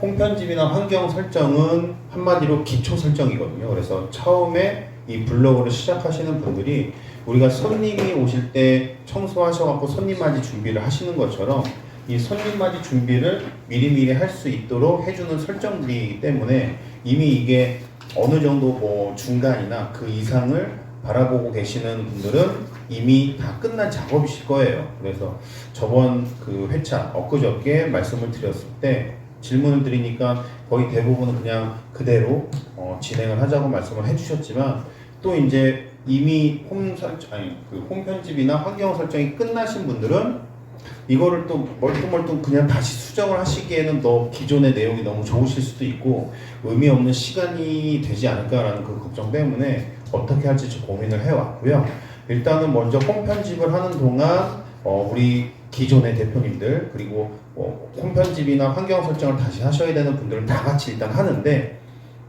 홈편집이나 환경 설정은 한마디로 기초 설정이거든요. 그래서 처음에 이 블로그를 시작하시는 분들이 우리가 손님이 오실 때 청소하셔갖고 손님 맞이 준비를 하시는 것처럼 이 손님 맞이 준비를 미리미리 할 수 있도록 해주는 설정들이기 때문에 이미 이게 어느 정도 뭐 중간이나 그 이상을 바라보고 계시는 분들은 이미 다 끝난 작업이실 거예요. 그래서 저번 그 회차 엊그저께 말씀을 드렸을 때 질문을 드리니까 거의 대부분은 그냥 그대로 어, 진행을 하자고 말씀을 해주셨지만 또 이제 이미 홈 설정 아니 그홈 편집이나 환경 설정이 끝나신 분들은 이거를 또 멀뚱멀뚱 그냥 다시 수정을 하시기에는 너 기존의 내용이 너무 좋으실 수도 있고 의미 없는 시간이 되지 않을까라는 그 걱정 때문에 어떻게 할지 좀 고민을 해왔고요. 일단은 먼저 홈 편집을 하는 동안 어, 우리 기존의 대표님들 그리고 어, 홈 편집이나 환경 설정을 다시 하셔야 되는 분들은 다 같이 일단 하는데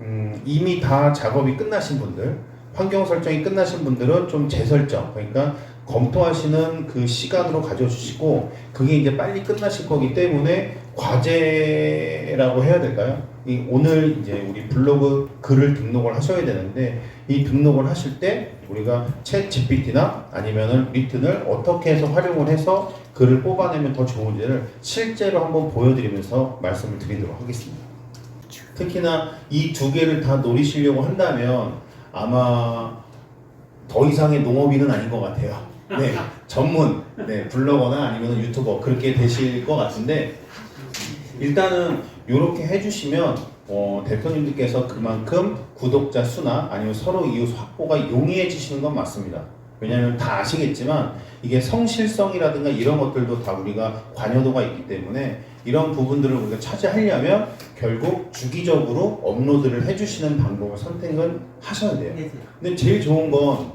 음, 이미 다 작업이 끝나신 분들 환경 설정이 끝나신 분들은 좀 재설정 그러니까 검토하시는 그 시간으로 가져주시고 그게 이제 빨리 끝나실 거기 때문에 과제라고 해야 될까요? 이 오늘 이제 우리 블로그 글을 등록을 하셔야 되는데 이 등록을 하실 때 우리가 챗 GPT나 아니면은 리튼을 어떻게 해서 활용을 해서 글을 뽑아내면 더 좋은지를 실제로 한번 보여드리면서 말씀을 드리도록 하겠습니다. 특히나 이 두 개를 다 노리시려고 한다면 아마 더 이상의 농업인은 아닌 것 같아요. 네, 전문 네, 블로거나 아니면 유튜버 그렇게 되실 것 같은데 일단은 이렇게 해주시면 어, 대표님들께서 그만큼 구독자 수나 아니면 서로 이웃 확보가 용이해지시는 건 맞습니다. 왜냐하면 다 아시겠지만 이게 성실성이라든가 이런 것들도 다 우리가 관여도가 있기 때문에 이런 부분들을 우리가 차지하려면 결국 주기적으로 업로드를 해주시는 방법을 선택을 하셔야 돼요. 네. 근데 제일 좋은 건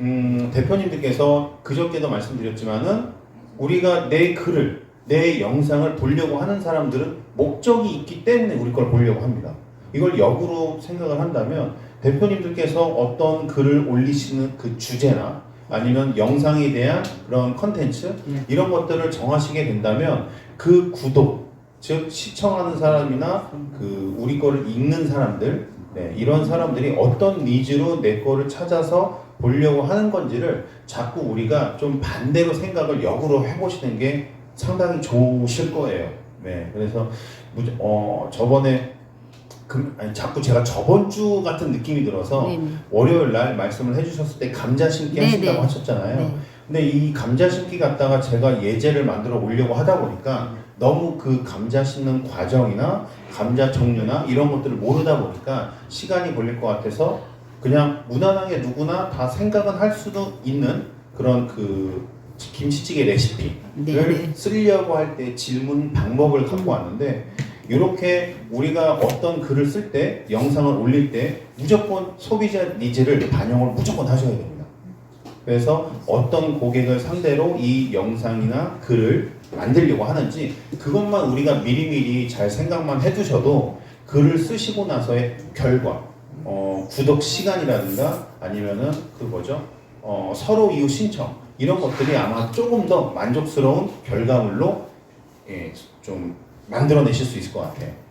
음, 대표님들께서 그저께도 말씀드렸지만은 우리가 내 글을 내 영상을 보려고 하는 사람들은 목적이 있기 때문에 우리 걸 보려고 합니다. 이걸 역으로 생각을 한다면 대표님들께서 어떤 글을 올리시는 그 주제나 아니면 영상에 대한 그런 컨텐츠 네. 이런 것들을 정하시게 된다면 그 구독 즉 시청하는 사람이나 그 우리 거를 읽는 사람들 네, 이런 사람들이 어떤 니즈로 내 거를 찾아서 보려고 하는 건지를 자꾸 우리가 좀 반대로 생각을 역으로 해보시는 게 상당히 좋으실 거예요. 네, 그래서 어, 저번에 그, 아니, 자꾸 제가 저번 주 같은 느낌이 들어서 네. 월요일 날 말씀을 해주셨을 때 감자 심기 네, 하신다고 네. 하셨잖아요. 네. 근데 이 감자 심기 갖다가 제가 예제를 만들어 오려고 하다 보니까 너무 그 감자 심는 과정이나 감자 종류나 이런 것들을 모르다 보니까 시간이 걸릴 것 같아서 그냥 무난하게 누구나 다 생각은 할 수도 있는 그런 그 김치찌개 레시피를 네, 네. 쓰려고 할 때 질문 방법을 갖고 왔는데 이렇게 우리가 어떤 글을 쓸 때 영상을 올릴 때 무조건 소비자 니즈를 반영을 무조건 하셔야 됩니다. 그래서 어떤 고객을 상대로 이 영상이나 글을 만들려고 하는지 그것만 우리가 미리미리 잘 생각만 해두셔도 글을 쓰시고 나서의 결과, 어, 구독 시간이라든가 아니면은 그 뭐죠? 어, 서로 이웃 신청 이런 것들이 아마 조금 더 만족스러운 결과물로 예, 좀 만들어내실 수 있을 것 같아요.